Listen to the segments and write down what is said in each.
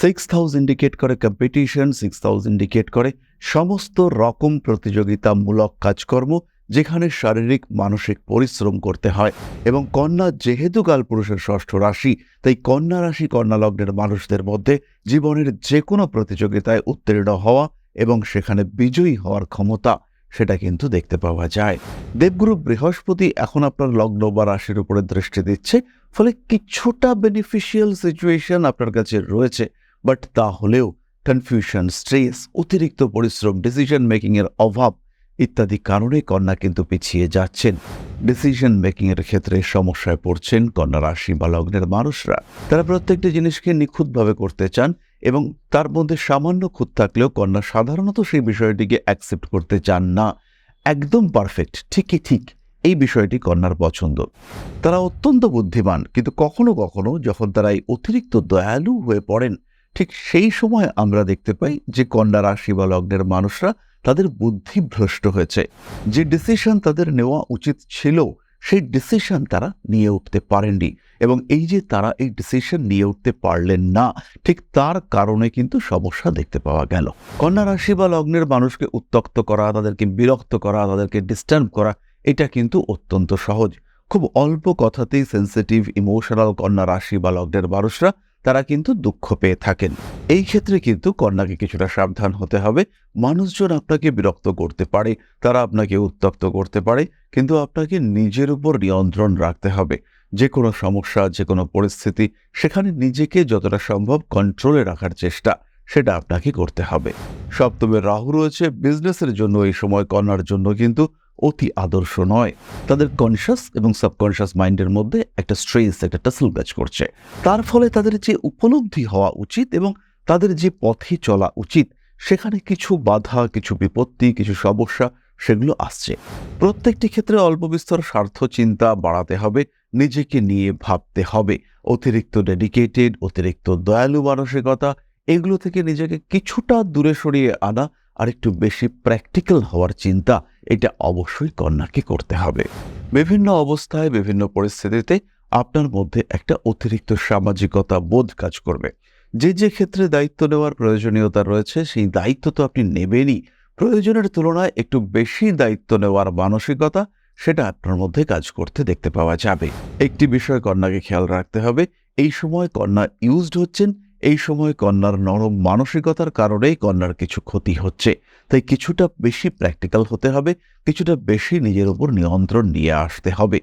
Six house indicate করে competition six house indicate করে সমস্ত রকম প্রতিযোগিতামূলক কাজকর্ম যেখানে শারীরিক, মানসিক পরিশ্রম করতে হয় এবং কন্যা যেহেতু কালপুরুষের ষষ্ঠ রাশি, তাই কন্যা রাশি, কন্যা লগ্নের মানুষদের মধ্যে জীবনের যে কোনো প্রতিযোগিতায় উত্তীর্ণ হওয়া এবং সেখানে বিজয়ী হওয়ার ক্ষমতা সেটা কিন্তু দেখতে পাওয়া যায়। দেবগুরু বৃহস্পতি এখন আপনার লগ্ন বা রাশির উপরে দৃষ্টি দিচ্ছে, ফলে কিছুটা বেনিফিশিয়াল সিচুয়েশন আপনার কাছে রয়েছে। বাট তাহলেও কনফিউশন স্ট্রেস অতিরিক্ত পরিশ্রম ডিসিশন মেকিংয়ের অভাব ইত্যাদি কারণে কন্যা কিন্তু পিছিয়ে যাচ্ছেন। ডিসিশন মেকিংয়ের ক্ষেত্রে সমস্যায় পড়ছেন কন্যা রাশি বা লগ্নের মানুষরা। তারা প্রত্যেকটি জিনিসকে নিখুঁতভাবে করতে চান এবং তার মধ্যে সামান্য খুঁত থাকলেও কন্যা সাধারণত সেই বিষয়টিকে অ্যাকসেপ্ট করতে চান না। একদম পারফেক্ট ঠিকই ঠিক এই বিষয়টি কন্যার পছন্দ। তারা অত্যন্ত বুদ্ধিমান, কিন্তু কখনো কখনো যখন তারা এই অতিরিক্ত দয়ালু হয়ে পড়েন ঠিক সেই সময় আমরা দেখতে পাই যে কন্যা রাশি বা লগ্নের মানুষরা তাদের বুদ্ধি ভ্রষ্ট হয়েছে। যে ডিসিশন তাদের নেওয়া উচিত ছিল, সেই ডিসিশন তারা নিয়ে উঠতে পারেননি এবং এই যে তারা এই ডিসিশন নিয়ে উঠতে পারলেন না, ঠিক তার কারণে কিন্তু সমস্যা দেখতে পাওয়া গেল। কন্যা রাশি বা লগ্নের মানুষকে উত্তক্ত করা, তাদেরকে বিরক্ত করা, তাদেরকে ডিস্টার্ব করা, এটা কিন্তু অত্যন্ত সহজ। খুব অল্প কথাতেই সেন্সিটিভ ইমোশনাল কন্যা রাশি বা লগ্নের মানুষরা তারা কিন্তু দুঃখ পেয়ে থাকেন। এই ক্ষেত্রে কিন্তু কন্যাকে কিছুটা সাবধান হতে হবে। মানুষজন আপনাকে বিরক্ত করতে পারে, তারা আপনাকে উত্তক্ত করতে পারে, কিন্তু আপনাকে নিজের উপর নিয়ন্ত্রণ রাখতে হবে। যে কোনো সমস্যা যে কোনো পরিস্থিতি, সেখানে নিজেকে যতটা সম্ভব কন্ট্রোলে রাখার চেষ্টা, সেটা আপনাকে করতে হবে। সপ্তমে রাহু রয়েছে বিজনেসের জন্য, এই সময় কন্যার জন্য কিন্তু অতি আদর্শ নয়। তাদের কনশাস এবং সাবকনশাস মাইন্ডের মধ্যে একটা স্ট্রেস একটা টাসল কাজ করছে। তার ফলে তাদের যে উপলব্ধি হওয়া উচিত এবং তাদের যে পথে চলা উচিত, সেখানে কিছু বাধা, কিছু বিপত্তি, কিছু সমস্যা, সেগুলো আসছে। প্রত্যেকটি ক্ষেত্রে অল্প বিস্তর স্বার্থ চিন্তা বাড়াতে হবে, নিজেকে নিয়ে ভাবতে হবে। অতিরিক্ত ডেডিকেটেড অতিরিক্ত দয়ালু মানসিকতা, এগুলো থেকে নিজেকে কিছুটা দূরে সরিয়ে আনা আর একটু বেশি প্র্যাকটিক্যাল হওয়ার চিন্তা এটা অবশ্যই কন্যাকে করতে হবে। বিভিন্ন অবস্থায়, বিভিন্ন পরিস্থিতিতে আপনার মধ্যে একটা অতিরিক্ত সামাজিকতা বোধ কাজ করবে। যে যে ক্ষেত্রে দায়িত্ব নেওয়ার প্রয়োজনীয়তা রয়েছে, সেই দায়িত্ব তো আপনি নেবেনই। প্রয়োজনের তুলনায় একটু বেশি দায়িত্ব নেওয়ার মানসিকতা সেটা আপনার মধ্যে কাজ করতে দেখতে পাওয়া যাবে। একটি বিষয় কন্যাকে খেয়াল রাখতে হবে, এই সময় কন্যা ইউজড হচ্ছেন এই সময় কন্যার নরম মানসিকতার কারণেই কন্যার কিছু ক্ষতি হচ্ছে। তাই কিছুটা বেশি প্র্যাকটিক্যাল হতে হবে, কিছুটা বেশি নিজের উপর নিয়ন্ত্রণ নিয়ে আসতে হবে।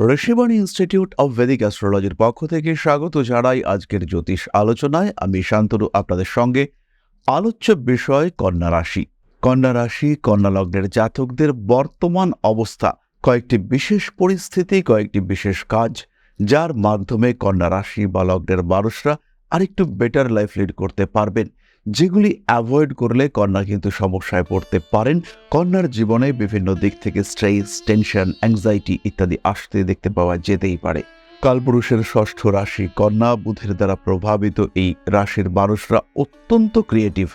ঋষিবাণী ইনস্টিটিউট অব ভেদিক অ্যাস্ট্রোলজির পক্ষ থেকে স্বাগত জানাই আজকের জ্যোতিষ আলোচনায়। আমি শান্তনু, আপনাদের সঙ্গে আলোচ্য বিষয় কন্যা রাশি। কন্যা রাশি, কন্যা লগ্নের জাতকদের বর্তমান অবস্থা, কয়েকটি বিশেষ পরিস্থিতি, কয়েকটি বিশেষ কাজ, যার মাধ্যমে কন্যা রাশি বা লগ্নের মানুষরা আরেকটু বেটার লাইফ লিড করতে পারবেন। যেগুলি অ্যাভয়েড করলে কন্যা কিন্তু সমস্যায় পড়তে পারেন। কন্যার জীবনে বিভিন্ন দিক থেকে স্ট্রেস টেনশন অ্যাংজাইটি ইত্যাদি আসতে দেখতে পাওয়া যেতেই পারে। কালপুরুষের ষষ্ঠ রাশি কন্যা বুধের দ্বারা প্রভাবিত এই রাশির মানুষরা অত্যন্ত ক্রিয়েটিভ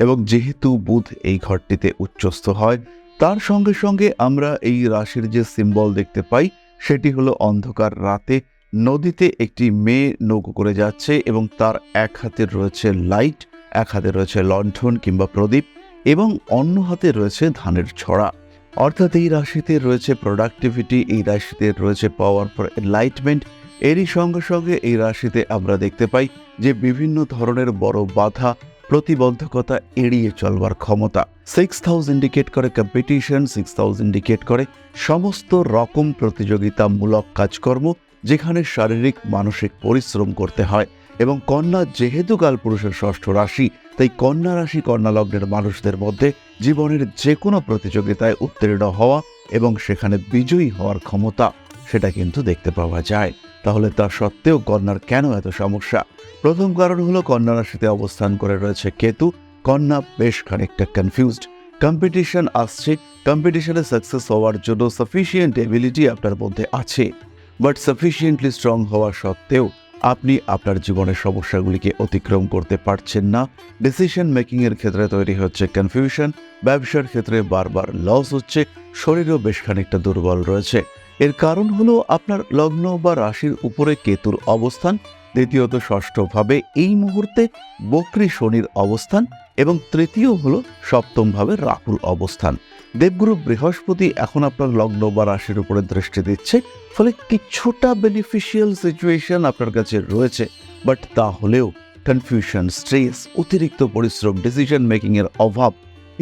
এবং যেহেতু বুধ এই ঘরটিতে উচ্চস্থ হয়, তার সঙ্গে সঙ্গে আমরা এই রাশির যে সিম্বল দেখতে পাই, সেটি হলো অন্ধকার রাতে নদীতে একটি মেয়ে নৌকো করে যাচ্ছে এবং তার এক হাতে রয়েছে লাইট এক হাতে রয়েছে লণ্ঠন কিংবা প্রদীপ এবং অন্য হাতে রয়েছে ধানের ছড়া। অর্থাৎ এই রাশিতে রয়েছে প্রোডাক্টিভিটি এই রাশিতে রয়েছে পাওয়ার ফর এনলাইটমেন্ট এরই সঙ্গে সঙ্গে এই রাশিতে আমরা দেখতে পাই যে বিভিন্ন ধরনের বড় বাধা, প্রতিবন্ধকতা এড়িয়ে চলবার ক্ষমতা। সিক্স হাউস ইন্ডিকেট করে কম্পিটিশন সিক্স হাউস ইন্ডিকেট করে সমস্ত রকম প্রতিযোগিতামূলক কাজকর্ম যেখানে শারীরিক, মানসিক পরিশ্রম করতে হয়। এবং কন্যা যেহেতু কালপুরুষের ষষ্ঠ রাশি, তাই কন্যা রাশি কন্যা লগ্নের মানুষদের মধ্যে জীবনের যে কোনো প্রতিযোগিতায় উত্তীর্ণ হওয়া এবং সেখানে বিজয়ী হওয়ার ক্ষমতা সেটা কিন্তু দেখতে পাওয়া যায়। তাহলে তা সত্ত্বেও কন্যার কেন এত সমস্যা? প্রথম কারণ হলো কন্যা রাশিতে অবস্থান করে রয়েছে কেতু। কন্যা বেশ খানিকটা কনফিউজড কম্পিটিশন আসছে। কম্পিটিশনে সাকসেস হওয়ার জন্য সাফিসিয়েন্ট এবিলিটি আপনার মধ্যে আছে। বাট সাফিসিয়েন্টলি স্ট্রং হওয়া সত্ত্বেও আপনি আপনার জীবনের সমস্যাগুলিকে অতিক্রম করতে পারছেন না। ডিসিশন মেকিংয়ের ক্ষেত্রে তৈরি হচ্ছে কনফিউশন ব্যবসার ক্ষেত্রে বারবার লস হচ্ছে। শরীরও বেশ খানিকটা দুর্বল রয়েছে। এর কারণ হলো আপনার লগ্ন বা রাশির উপরে কেতুর অবস্থান। দ্বিতীয়ত, ষষ্ঠভাবে এই মুহূর্তে বক্রী শনির অবস্থান। এবং তৃতীয় হলো সপ্তমভাবে রাহুর অবস্থান। দেবগুরু বৃহস্পতি এখন আপনার লগ্ন বা রাশির উপরে দৃষ্টি দিচ্ছে, ফলে কিছুটা বেনিফিশিয়াল সিচুয়েশন আপনার কাছে রয়েছে বাট তাহলেও কনফিউশন স্ট্রেস অতিরিক্ত পরিশ্রম ডিসিশন মেকিংয়ের অভাব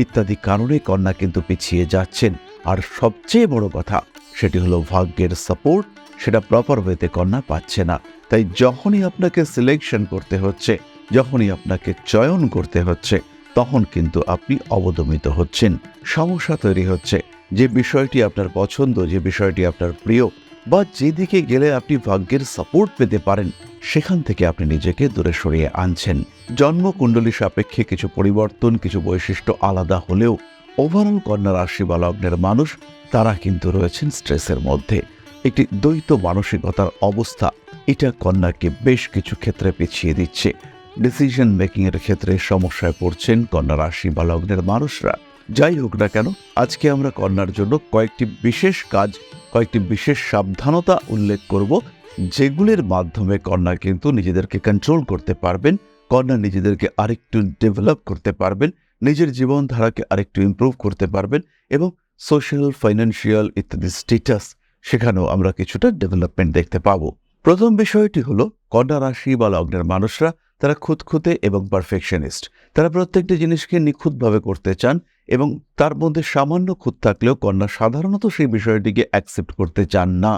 ইত্যাদি কারণে কন্যা কিন্তু পিছিয়ে যাচ্ছেন। আর সবচেয়ে বড় কথা, সেটি হলো ভাগ্যের সাপোর্ট সেটা প্রপার ওয়েতে কন্যা পাচ্ছে না। তাই যখনই আপনাকে সিলেকশন করতে হচ্ছে, যখনই আপনাকে চয়ন করতে হচ্ছে তখন কিন্তু আপনি অবদমিত হচ্ছেন। সমস্যা তৈরি হচ্ছে। যে বিষয়টি আপনার পছন্দ, যে বিষয়টি আপনার প্রিয় বা যেদিকে গেলে আপনি ভাগ্যের সাপোর্ট পেতে পারেন, সেখান থেকে আপনি নিজেকে দূরে সরিয়ে আনছেন। জন্মকুণ্ডলী সাপেক্ষে কিছু পরিবর্তন, কিছু বৈশিষ্ট্য আলাদা হলেও ওভারঅল কন্যা রাশি বা লগ্নের মানুষ, তারা কিন্তু রয়েছেন স্ট্রেসের মধ্যে। একটি দ্বৈত মানসিকতার অবস্থা, এটা কন্যাকে বেশ কিছু ক্ষেত্রে পিছিয়ে দিচ্ছে। ডিসিশন মেকিং এর ক্ষেত্রে সমস্যায় পড়ছেন কন্যা রাশি বা লগ্নের মানুষরা। যাই হোক না কেন, আজকে আমরা কন্যার জন্য কয়েকটি বিশেষ কাজ, কয়েকটি বিশেষ সাবধানতা উল্লেখ করব, যেগুলির মাধ্যমে কন্যা কিন্তু নিজেদেরকে কন্ট্রোল করতে পারবেন, কন্যা নিজেদেরকে আরেকটু ডেভেলপ করতে পারবেন, নিজের জীবনধারাকে আরেকটু ইমপ্রুভ করতে পারবেন এবং সোশ্যাল ফাইন্যান্সিয়াল ইত্যাদি স্টেটাস সেখানেও আমরা কিছুটা ডেভেলপমেন্ট দেখতে পাবো। প্রথম বিষয়টি হলো কন্যা রাশি বা লগ্নের মানুষরা তারা খুঁতখুঁতে এবং পারফেকশনিস্ট তারা প্রত্যেকটি জিনিসকে নিখুঁতভাবে করতে চান এবং তার মধ্যে সামান্য খুঁত থাকলেও কন্যা সাধারণত সেই বিষয়টিকে অ্যাকসেপ্ট করতে চান না।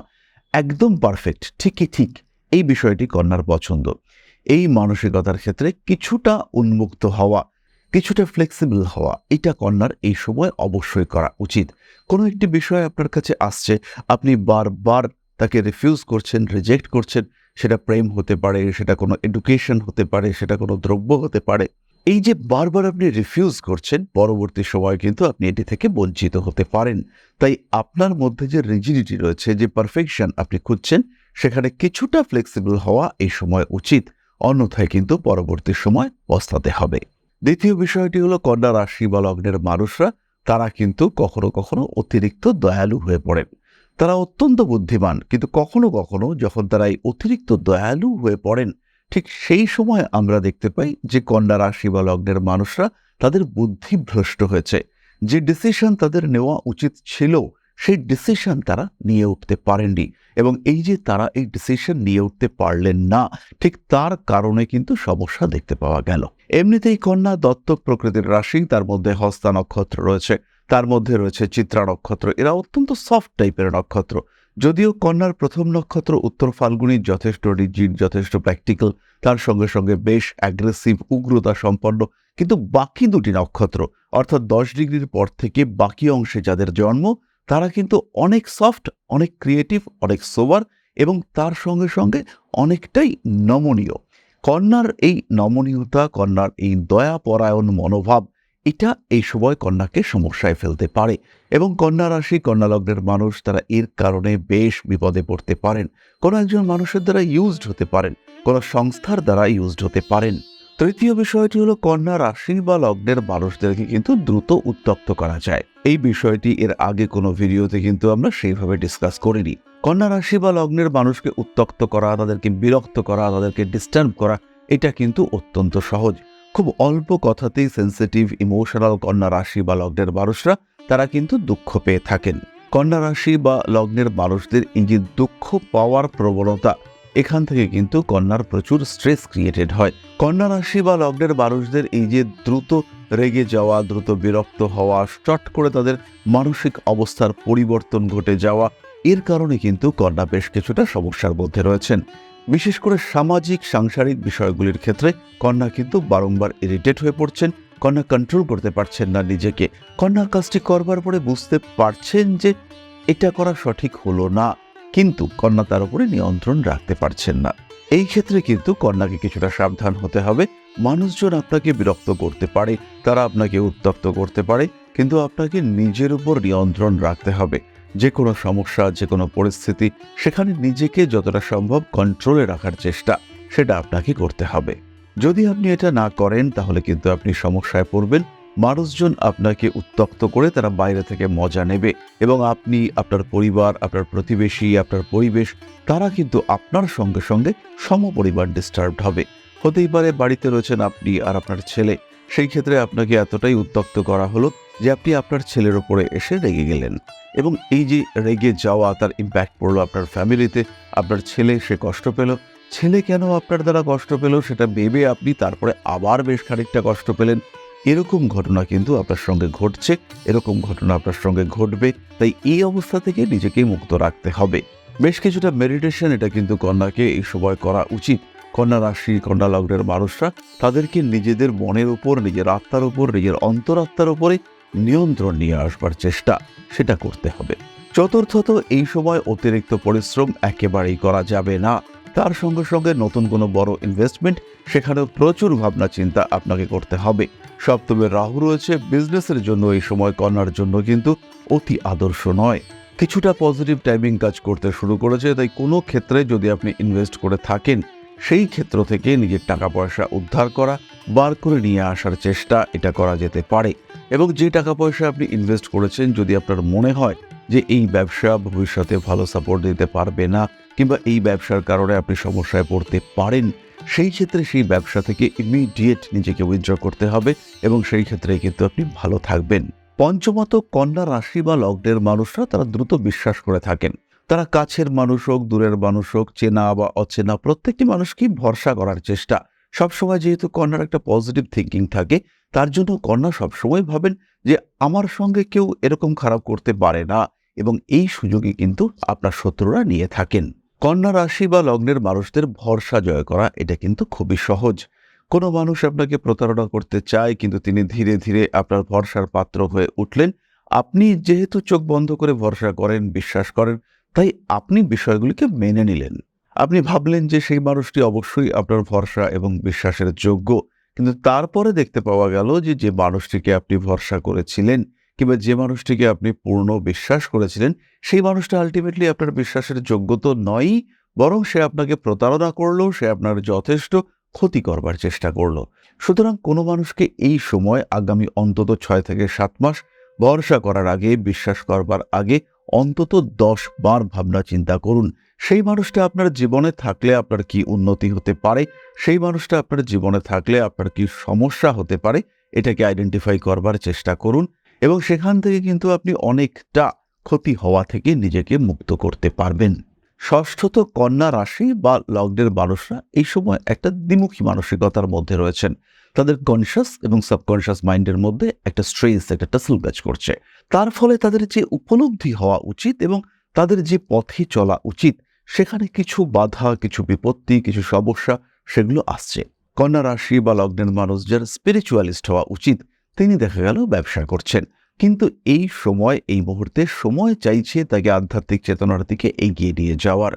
একদম পারফেক্ট ঠিকই ঠিক, এই বিষয়টি কন্যার পছন্দ। এই মানসিকতার ক্ষেত্রে কিছুটা উন্মুক্ত হওয়া, কিছুটা ফ্লেক্সিবল হওয়া, এটা কন্যার এই সময় অবশ্যই করা উচিত। কোনো একটি বিষয় আপনার কাছে আসছে, আপনি বারবার তাকে রিফিউজ করছেন রিজেক্ট করছেন সেটা প্রেম হতে পারে, সেটা কোনো এডুকেশন হতে পারে, সেটা কোনো দ্রব্য হতে পারে। এই যে বারবার আপনি রিফিউজ করছেন, পরবর্তী সময় কিন্তু আপনি এটি থেকে বঞ্চিত হতে পারেন। তাই আপনার মধ্যে যে রিজিডিটি রয়েছে, যে পারফেকশন আপনি খুঁজছেন, সেখানে কিছুটা ফ্লেক্সিবল হওয়া এই সময় উচিত। অন্যথায় কিন্তু পরবর্তী সময় পস্তাতে হবে। দ্বিতীয় বিষয়টি হলো কন্যা রাশি বা লগ্নের মানুষরা, তারা কিন্তু কখনো কখনো অতিরিক্ত দয়ালু হয়ে পড়েন। তারা অত্যন্ত বুদ্ধিমান। কিন্তু কখনো কখনো যখন তারা এই অতিরিক্ত দয়ালু হয়ে পড়েন, ঠিক সেই সময় আমরা দেখতে পাই যে কন্যা রাশি বা লগ্নের মানুষরা তাদের বুদ্ধি ভ্রষ্ট হয়েছে। যে ডিসিশন তাদের নেওয়া উচিত ছিল, সেই ডিসিশন তারা নিয়ে উঠতে পারেননি। এবং এই যে তারা এই ডিসিশন নিয়ে উঠতে পারলেন না, ঠিক তার কারণে কিন্তু সমস্যা দেখতে পাওয়া গেল। এমনিতেই কন্যা দত্তক প্রকৃতির রাশি, তার মধ্যে হস্তা নক্ষত্র রয়েছে। তার মধ্যে রয়েছে চিত্রা নক্ষত্র। এরা অত্যন্ত সফট টাইপের নক্ষত্র। যদিও কন্যার প্রথম নক্ষত্র উত্তর ফাল্গুনি, যথেষ্ট রিজিড যথেষ্ট প্র্যাকটিক্যাল তার সঙ্গে সঙ্গে বেশ অ্যাগ্রেসিভ উগ্রতা সম্পন্ন, কিন্তু বাকি দুটি নক্ষত্র, অর্থাৎ দশ ডিগ্রির পর থেকে বাকি অংশে যাদের জন্ম, তারা কিন্তু অনেক সফট অনেক ক্রিয়েটিভ অনেক সোবার এবং তার সঙ্গে সঙ্গে অনেকটাই নমনীয়। কন্যার এই নমনীয়তা, কন্যার এই দয়াপরায়ণ মনোভাব এটা এই সময় কন্যাকে সমস্যায় ফেলতে পারে এবং কন্যা রাশি, কন্যা লগ্নের মানুষ তারা এর কারণে বেশ বিপদে পড়তে পারেন। কোনো একজন মানুষের দ্বারা ইউজড হতে পারেন, কোনো সংস্থার দ্বারা ইউজড হতে পারেন। তৃতীয় বিষয়টি হলো কন্যা রাশি বা লগ্নের মানুষদেরকে কিন্তু দ্রুত উত্তক্ত করা যায়। এই বিষয়টি এর আগে কোনো ভিডিওতে কিন্তু আমরা সেইভাবে ডিসকাস করিনি। কন্যা রাশি বা লগ্নের মানুষকে উত্তক্ত করা, তাদেরকে বিরক্ত করা, তাদেরকে ডিস্টার্ব করা, এটা কিন্তু অত্যন্ত সহজ। খুব অল্প কথাতেই সেন্সিটিভ ইমোশনাল কন্যা রাশি বা লগ্নের মানুষরা তারা কিন্তু দুঃখ পেয়ে থাকেন। কন্যা রাশি বা লগ্নের মানুষদের যে দুঃখ পাওয়ার প্রবণতা এখান থেকে কিন্তু কন্যার প্রচুর স্ট্রেস ক্রিয়েটেড হয়। কন্যা রাশি বা লগ্নের মানুষদের এই যে দ্রুত রেগে যাওয়া, দ্রুত বিরক্ত হওয়া, চট করে তাদের মানসিক অবস্থার পরিবর্তন ঘটে যাওয়া, এর কারণে কিন্তু কন্যা বেশ কিছুটা সমস্যার মধ্যে রয়েছেন। বিশেষ করে সামাজিক, সাংসারিক বিষয়গুলির ক্ষেত্রে কন্যা কিন্তু বারংবার ইরিটেট হয়ে পড়ছেন, কন্যা কন্ট্রোল করতে পারছেন না নিজেকে। কন্যা কাজটি করবার পরে বুঝতে পারছেন যে এটা করা সঠিক হলো না, কিন্তু কন্যা তার উপরে নিয়ন্ত্রণ রাখতে পারছেন না। এই ক্ষেত্রে কিন্তু কন্যাকে কিছুটা সাবধান হতে হবে। মানুষজন আপনাকে বিরক্ত করতে পারে, তারা আপনাকে উত্তপ্ত করতে পারে, কিন্তু আপনাকে নিজের উপর নিয়ন্ত্রণ রাখতে হবে। যে কোনো সমস্যা, যে কোনো পরিস্থিতি সেখানে নিজেকে যতটা সম্ভব কন্ট্রোলে রাখার চেষ্টা, সেটা আপনাকে করতে হবে। যদি আপনি এটা না করেন, তাহলে কিন্তু আপনি সমস্যায় পড়বেন। মানুষজন আপনাকে উত্তক্ত করে তারা বাইরে থেকে মজা নেবে এবং আপনি, আপনার পরিবার, আপনার প্রতিবেশী, আপনার পরিবেশ, তারা কিন্তু আপনার সঙ্গে সঙ্গে সমপরিবার ডিস্টার্বড হবে। হতেই পারে বাড়িতে রয়েছেন আপনি আর আপনার ছেলে, সেই ক্ষেত্রে আপনাকে এতটাই উত্তক্ত করা হলো যে আপনি আপনার ছেলের ওপরে এসে রেগে গেলেন এবং এই যে রেগে যাওয়া, তার ইম্প্যাক্ট পড়ল আপনার ফ্যামিলিতে আপনার ছেলে সে কষ্ট পেল। ছেলে কেন আপনার দ্বারা কষ্ট পেল সেটা ভেবে আপনি তারপরে আবার বেশ খানিকটা কষ্ট পেলেন। এরকম ঘটনা কিন্তু আপনার সঙ্গে ঘটছে, এরকম ঘটনা আপনার সঙ্গে ঘটবে, তাই এই অবস্থা থেকে নিজেকে মুক্ত রাখতে হবে। বেশ কিছুটা মেডিটেশন এটা কিন্তু কন্যাকে এই সময় করা উচিত। কন্যা রাশি, কন্যা লগ্নের মানুষরা তাদেরকে নিজেদের মনের উপর, নিজের আত্মার উপর, নিজের অন্তরাত্মার উপরে নিয়ন্ত্রণ নিয়ে আসবার চেষ্টা সেটা করতে হবে। চতুর্থত, এই সময় অতিরিক্ত পরিশ্রম একেবারেই করা যাবে না। তার সঙ্গে সঙ্গে নতুন কোনো বড় ইনভেস্টমেন্ট সেখানেও প্রচুর ভাবনা চিন্তা আপনাকে করতে হবে। সপ্তমে রাহু রয়েছে বিজনেসের জন্য এই সময় কন্যার জন্য কিন্তু অতি আদর্শ নয়। কিছুটা পজিটিভ টাইমিং কাজ করতে শুরু করেছে, তাই কোনো ক্ষেত্রে যদি আপনি ইনভেস্ট করে থাকেন, সেই ক্ষেত্র থেকে নিজের টাকা পয়সা উদ্ধার করা, বার করে নিয়ে আসার চেষ্টা এটা করা যেতে পারে। এবং যে টাকা পয়সা আপনি ইনভেস্ট করেছেন, যদি আপনার মনে হয় যে এই ব্যবসা ভবিষ্যতে ভালো সাপোর্ট দিতে পারবে না, কিংবা এই ব্যবসার কারণে আপনি সমস্যায় পড়তে পারেন, সেই ক্ষেত্রে সেই ব্যবসা থেকে ইমিডিয়েট নিজেকে উইথড্র করতে হবে এবং সেই ক্ষেত্রে কিন্তু আপনি ভালো থাকবেন। পঞ্চমত, কন্যা রাশি বা লগ্নের মানুষরা তারা দ্রুত বিশ্বাস করে থাকেন। তারা কাছের মানুষ হোক, দূরের মানুষ হোক, চেনা বা অচেনা প্রত্যেকটি মানুষকেই ভরসা করার চেষ্টা। সবসময় যেহেতু কন্যার একটা পজিটিভ থিঙ্কিং থাকে তার জন্য কন্যা সবসময় ভাবেন যে আমার সঙ্গে কেউ এরকম খারাপ করতে পারে না এবং এই সুযোগে কিন্তু আপনার শত্রুরা নিয়ে থাকেন। কন্যা রাশি বা লগ্নের মানুষদের ভরসা জয় করা এটা কিন্তু খুবই সহজ। কোনো মানুষ আপনাকে প্রতারণা করতে চায় কিন্তু তিনি ধীরে ধীরে আপনার ভরসার পাত্র হয়ে উঠলেন। আপনি যেহেতু চোখ বন্ধ করে ভরসা করেন, বিশ্বাস করেন, তাই আপনি বিষয়গুলিকে মেনে নিলেন। আপনি ভাবলেন যে সেই মানুষটি অবশ্যই আপনার ভরসা এবং বিশ্বাসের যোগ্য। কিন্তু তারপরে দেখতে পাওয়া গেল যে যে মানুষটিকে আপনি ভরসা করেছিলেন কিংবা যে মানুষটিকে আপনি পূর্ণ বিশ্বাস করেছিলেন, সেই মানুষটা আলটিমেটলি আপনার বিশ্বাসের যোগ্য তো নয়ই, বরং সে আপনাকে প্রতারণা করল, সে আপনার যথেষ্ট ক্ষতি করবার চেষ্টা করল। সুতরাং কোনো মানুষকে এই সময় আগামী অন্তত ছয় থেকে সাত মাস ভরসা করার আগে, বিশ্বাস করবার আগে অন্তত দশ বার ভাবনা চিন্তা করুন। সেই মানুষটা আপনার জীবনে থাকলে আপনার কি উন্নতি হতে পারে? সেই মানুষটা আপনার জীবনে থাকলে আপনার কি সমস্যা হতে পারে? এটাকে আইডেন্টিফাই করবার চেষ্টা করুন এবং সেখান থেকে কিন্তু আপনি অনেকটা ক্ষতি হওয়া থেকে নিজেকে মুক্ত করতে পারবেন। ষষ্ঠত কন্যা রাশি বা লগ্নের মানুষরা এই সময় একটা দ্বিমুখী মানসিকতার মধ্যে রয়েছেন। তাদের কনসিয়াস এবং সাবকনসিয়াস মাইন্ডের মধ্যে একটা স্ট্রেস একটা টাসল কাজ করছে। তার ফলে তাদের যে উপলব্ধি হওয়া উচিত এবং তাদের যে পথে চলা উচিত, সেখানে কিছু বাধা, কিছু বিপত্তি, কিছু সমস্যা সেগুলো আসছে। কন্যা রাশি বা লগ্নের মানুষ যারা স্পিরিচুয়ালিস্ট হওয়া উচিত, তিনি দেখা গেল ব্যবসা করছেন। কিন্তু এই সময়, এই মুহূর্তে সময় চাইছে তাকে আধ্যাত্মিক চেতনার দিকে এগিয়ে নিয়ে যাওয়ার।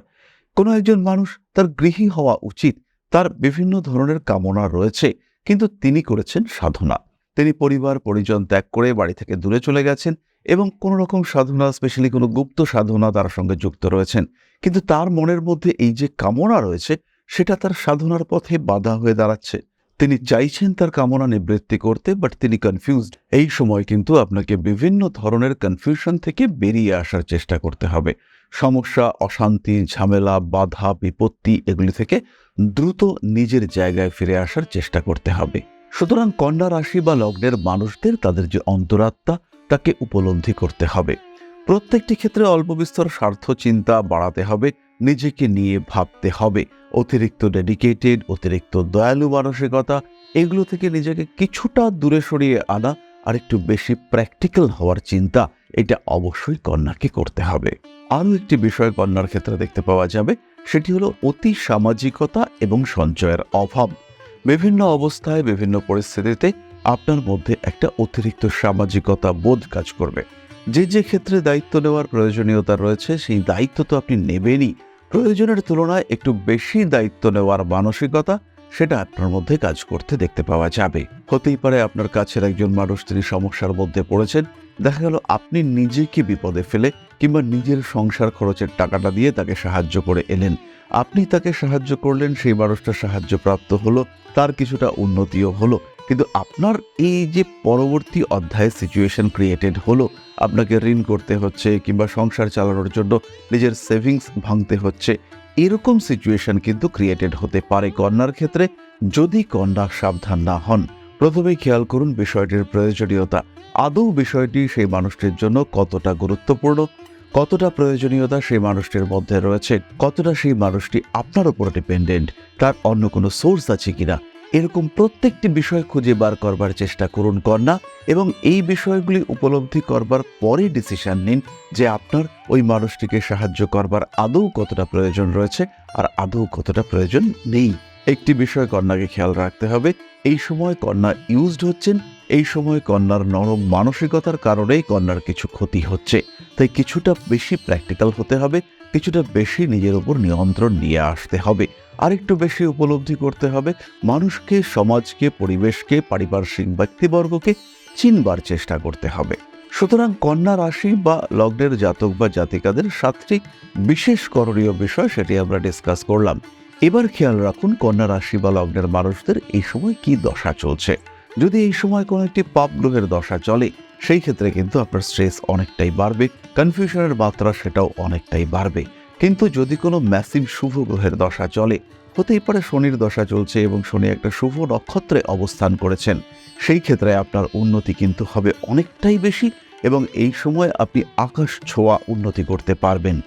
কোনো একজন মানুষ তার গৃহী হওয়া উচিত, তার বিভিন্ন ধরনের কামনা রয়েছে। কিন্তু তিনি করেছেন সাধনা। তিনি পরিবার, পরিজন ত্যাগ করে বাড়ি থেকে দূরে চলে গেছেন এবং কোনো রকম সাধনা স্পেশালি কোনো গুপ্ত সাধনা তার সঙ্গে যুক্ত রয়েছেন। কিন্তু তার মনের মধ্যে এই যে কামনা রয়েছে, সেটা তার সাধনার পথে বাধা হয়ে দাঁড়াচ্ছে। তিনি চাইছেন তার কামনা নিবৃত্তি করতে বাট তিনি কনফিউজড এই সময় কিন্তু আপনাকে বিভিন্ন ধরনের কনফিউশন থেকে বেরিয়ে আসার চেষ্টা করতে হবে। সমস্যা, অশান্তি, ঝামেলা, বাধা, বিপত্তি এগুলি থেকে দ্রুত নিজের জায়গায় ফিরে আসার চেষ্টা করতে হবে। সুতরাং কন্যা রাশি বা লগ্নের মানুষদের তাদের যে অন্তরাত্মা, তাকে উপলব্ধি করতে হবে। প্রত্যেকটি ক্ষেত্রে অল্প বিস্তর স্বার্থ চিন্তা বাড়াতে হবে, নিজেকে নিয়ে ভাবতে হবে। অতিরিক্ত ডেডিকেটেড অতিরিক্ত দয়ালু মানসিকতা, এগুলো থেকে নিজেকে কিছুটা দূরে সরিয়ে আনা আর একটু বেশি প্র্যাকটিক্যাল হওয়ার চিন্তা এটা অবশ্যই কন্যাকে করতে হবে। আরও একটি বিষয় কন্যার ক্ষেত্রে দেখতে পাওয়া যাবে, সেটি হলো অতি সামাজিকতা এবং সঞ্চয়ের অভাব। বিভিন্ন অবস্থায়, বিভিন্ন পরিস্থিতিতে আপনার মধ্যে একটা অতিরিক্ত সামাজিকতা বোধ কাজ করবে। যে যে ক্ষেত্রে দায়িত্ব নেওয়ার প্রয়োজনীয়তা রয়েছে, সেই দায়িত্ব তো আপনি নেবেনই। প্রয়োজনের তুলনায় একটু বেশি দায়িত্ব নেওয়ার মানসিকতা, সেটা আপনার মধ্যে কাজ করতে দেখতে পাওয়া যাবে। হতেই পারে আপনার কাছের একজন মানুষ, তিনি সমস্যার মধ্যে পড়েছেন দেখা গেল আপনি নিজেকে বিপদে ফেলে কিংবা নিজের সংসার খরচের টাকাটা দিয়ে তাকে সাহায্য করে এলেন। আপনি তাকে সাহায্য করলেন, সেই মানুষটা সাহায্যপ্রাপ্ত হলো, তার কিছুটা উন্নতিও হলো। কিন্তু আপনার এই যে পরবর্তী অধ্যায়ে সিচুয়েশন ক্রিয়েটেড হলো, আপনাকে ঋণ করতে হচ্ছে কিংবা সংসার চালানোর জন্য নিজের সেভিংস ভাঙতে হচ্ছে, এরকম সিচুয়েশন কিন্তু ক্রিয়েটেড হতে পারে। কন্যার ক্ষেত্রে যদি কন্যা সাবধান না হন প্রথমেই খেয়াল করুন বিষয়টির প্রয়োজনীয়তা। আদৌ বিষয়টি সেই মানুষটির জন্য কতটা গুরুত্বপূর্ণ? কতটা প্রয়োজনীয়তা সেই মানুষটির মধ্যে রয়েছে? কতটা সেই মানুষটি আপনার উপর ডিপেন্ডেন্ট তার অন্য কোনো সোর্স আছে কিনা? এরকম প্রত্যেকটি বিষয় খুঁজে বার করবার চেষ্টা করুন কন্যা এবং এই বিষয়গুলি উপলব্ধি করবার পরে ডিসিশন নিন যে আপনার ওই মানুষটিকে সাহায্য করবার আদৌ কতটা প্রয়োজন রয়েছে আর আদৌ কতটা প্রয়োজন নেই। একটি বিষয় কন্যাকে খেয়াল রাখতে হবে। এই সময় কন্যা ইউজড হচ্ছেন, এই সময় কন্যার নরম মানসিকতার কারণেই কন্যার কিছু ক্ষতি হচ্ছে। তাই কিছুটা বেশি প্র্যাকটিক্যাল হতে হবে, কিছুটা বেশি নিজের উপর নিয়ন্ত্রণ নিয়ে আসতে হবে। আরেকটু বেশি উপলব্ধি করতে হবে, মানুষকে, সমাজকে, পরিবেশকে, পারিপার্শ্বিক ব্যক্তিবর্গকে চিনবার চেষ্টা করতে হবে। সুতরাং কন্যা রাশি বা লগ্নের জাতক বা জাতিকাদের সাতটি বিশেষ করণীয় বিষয় সেটি আমরা ডিসকাস করলাম। এবার খেয়াল রাখুন কন্যা রাশি বা লগ্নের মানুষদের এই সময় কি দশা চলছে। যদি এই সময় কোনো একটি পাপ গ্রহের দশা চলে, সেই ক্ষেত্রে কিন্তু আপনার স্ট্রেস অনেকটাই বাড়বে কনফিউশনের মাত্রা সেটাও অনেকটাই বাড়বে। কিন্তু যদি কোনো ম্যাসিভ শুভ গ্রহের দশা চলে, হতেই পারে শনির দশা চলছে এবং শনি একটা শুভ নক্ষত্রে অবস্থান করেছেন, সেই ক্ষেত্রে আপনার উন্নতি কিন্তু হবে অনেকটাই বেশি এবং এই সময় আপনি আকাশ ছোঁয়া উন্নতি করতে পারবেন।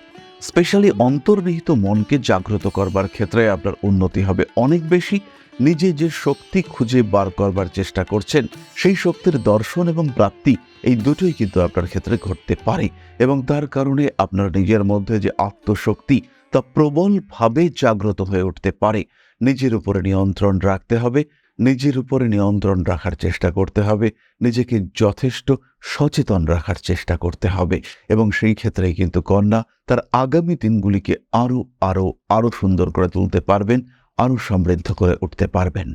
স্পেশালি অন্তর্নিহিত মনকে জাগ্রত করবার ক্ষেত্রে আপনার উন্নতি হবে অনেক বেশি। নিজে যে শক্তি খুঁজে বার করবার চেষ্টা করছেন, সেই শক্তির দর্শন এবং প্রাপ্তি এই দুটোই কিন্তু আপনার ক্ষেত্রে ঘটতে পারে এবং তার কারণে আপনার নিজের মধ্যে যে আত্মশক্তি, তা প্রবলভাবে জাগ্রত হয়ে উঠতে পারে। নিজের উপরে নিয়ন্ত্রণ রাখতে হবে নিজের উপরে নিয়ন্ত্রণ রাখার চেষ্টা করতে হবে, নিজেকে যথেষ্ট সচেতন রাখার চেষ্টা করতে হবে এবং সেই ক্ষেত্রেই কিন্তু কন্যা তার আগামী দিনগুলিকে আরও আরও আরও সুন্দর করে তুলতে পারবেন আরও সমৃদ্ধ করে উঠতে পারবেন।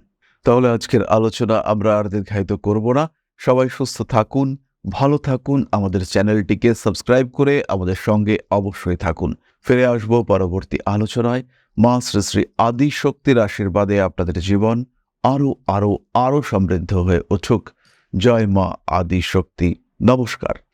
তাহলে আজকের আলোচনা আমরা আর দীর্ঘায়িত করব না। সবাই সুস্থ থাকুন, ভালো থাকুন, আমাদের চ্যানেলটিকে সাবস্ক্রাইব করে আমাদের সঙ্গে অবশ্যই থাকুন। ফিরে আসব পরবর্তী আলোচনায়। মা শ্রী শ্রী আদি শক্তির আশীর্বাদে আপনাদের জীবন আরও আরও আরও সমৃদ্ধ হয়ে উঠুক। জয় মা আদি শক্তি নমস্কার।